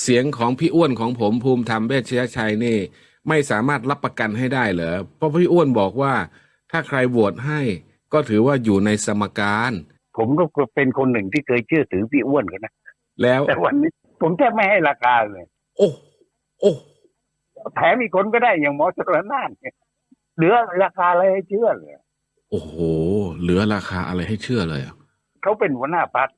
เสียงของพี่อ้วนของผมภูมิธรรมเวชยชัยนี่ ไม่สามารถรับประกันให้ได้เหรอเพราะพี่อ้วนบอกว่า ถ้าใครโหวตให้ ก็ถือว่าอยู่ในสมการ ผมก็เป็นคนหนึ่งที่เคยเชื่อถือพี่อ้วนกันนะแล้วแต่วันนี้ผมแทบไม่ให้ราคาเลย โอ้โอ้แถมอีกคนก็ได้อย่างหมอชลนานเนี่ยเหลือราคาอะไรให้เชื่อเลยโอ้โหเหลือราคาอะไรให้เชื่อเลยอะเขาเป็นหัวหน้าพัก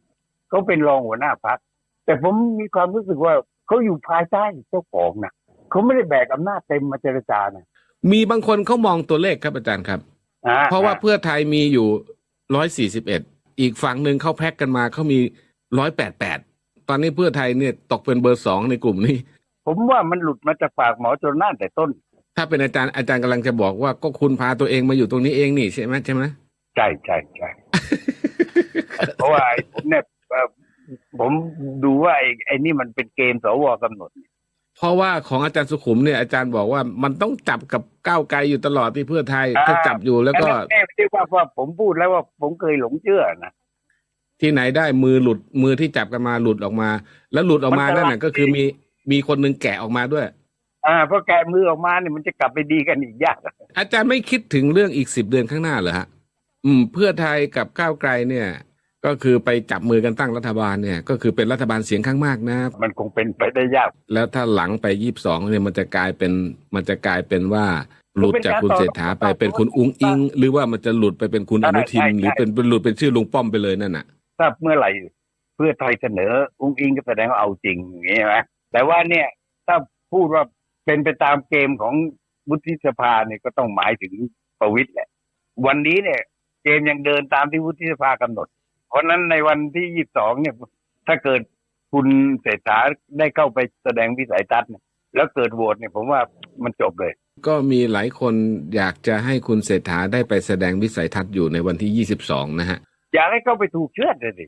เขาเป็นรองหัวหน้าพัก แต่ผมมีความรู้สึกว่าเขาอยู่ภายใต้เจ้าของนะเขาไม่ได้แบกอำนาจเต็มมาเจรจานะมีบางคนเขามองตัวเลขครับอาจารย์ครับอ่เพราะว่าเพื่อไทยมีอยู่ร้อยสี่สิบเอ็ดอีกฝั่งหนึ่งเขาแพ็กกันมาเขามีร้อยแปดแปดตอนนี้เพื่อไทยเนี่ยตกเป็นเบอร์สองในกลุ่มนี้ ผมว่ามันหลุดมาจากปากหมอชลนานแต่ต้น ถ้าเป็นอาจารย์อาจารย์กำลังจะบอกว่าก็คุณพาตัวเองมาอยู่ตรงนี้เองนี่ใช่ไหมใช่ไหมใช่ใช่ใช่เพราะว่าไอ้ผมเนี่ยเอ่อ ผมดูว่าไอ้ไอ้นี่มันเป็นเกมสวกำหนด เพราะว่าของอาจารย์สุขุมเนี่ยอาจารย์บอกว่ามันต้องจับกับก้าวไกลอยู่ตลอดที่เพื่อไทยอ่าถ้าจับอยู่แล้วก็แน่ไม่ใช่ว่าว่าผมพูดแล้วว่าผมเคยหลงเชื่อนะที่ไหนได้มือหลุดมือที่จับกันมาหลุดออกมา แล้วหลุดออกมามันจะนั่นน่ะก็คือมีมีคนหนึงแกะออกมาด้วย อ่าเพราะแกะมือออกมาเนี่ยมันจะกลับไปดีกันอีกยากอาจารย์ไม่คิดถึงเรื่องอีกสิบเดือนข้างหน้าเหรอฮะอืม เพื่อไทยกับก้าวไกลเนี่ย ก็คือไปจับมือกันตั้งรัฐบาลเนี่ยก็คือเป็นรัฐบาลเสียงข้างมากนะ มันคงเป็นไปได้ยาก แล้วถ้าหลังไปยี่สิบสองเนี่ยมันจะกลายเป็นมันจะกลายเป็นว่าหลุดจากคุณเศรษฐาไปเป็นคุณอุ้งอิง หรือว่ามันจะหลุดไปเป็นคุณอนุทินใช่ใช่หรือเป็นเป็นหลุดเป็นชื่อลุงป้อมไปเลยนั่นน่ะถ้าเมื่อไหร่เพื่อไทยเสนออุ้งอิงก็แสดงว่าเอาจริงอย่างนี้ใช่ไหมแต่ว่าเนี่ยถ้าพูดว่าเป็นไปตามเกมของวุฒิสภาเนี่ยก็ต้องหมายถึงประวิตยแหละ วันนี้เนี่ยเกมยังเดินตามที่วุฒิสภากำหนดเพ ราะฉะนั้นในวันที่ยี่สิบสองเนี่ย ถ้าเกิดคุณเศรษฐาได้เข้าไปแสดงวิสัยทัศน์เนี่ยแล้วเกิดโหวตเนี่ยผมว่ามันจบเลย ก็มีหลายคนอยากจะให้คุณเศรษฐาได้ไปแสดงวิสัยทัศน์อยู่ในวันที่ยี่สิบสองนะฮะ อยากให้เข้าไปถูกเชื่อดเลยสิ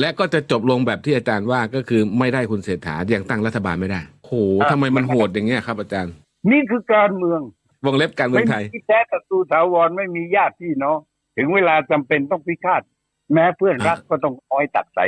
และก็จะจบลงแบบที่อาจารย์ว่าก็คือไม่ได้คุณเศรษฐายังตั้งรัฐบาลไม่ได้โหทำไมมันโหดอย่างเงี้ยครับ อาจารย์ นี่คือการเมืองวงเล็บการเมือไม่งไทมียที่แท้ศัตรูถาวรไม่มีญาติพี่น้อง ถึงเวลาจำเป็นต้องพิฆาตแม้เพื่อนรักก็ต้องคอยตัดใส่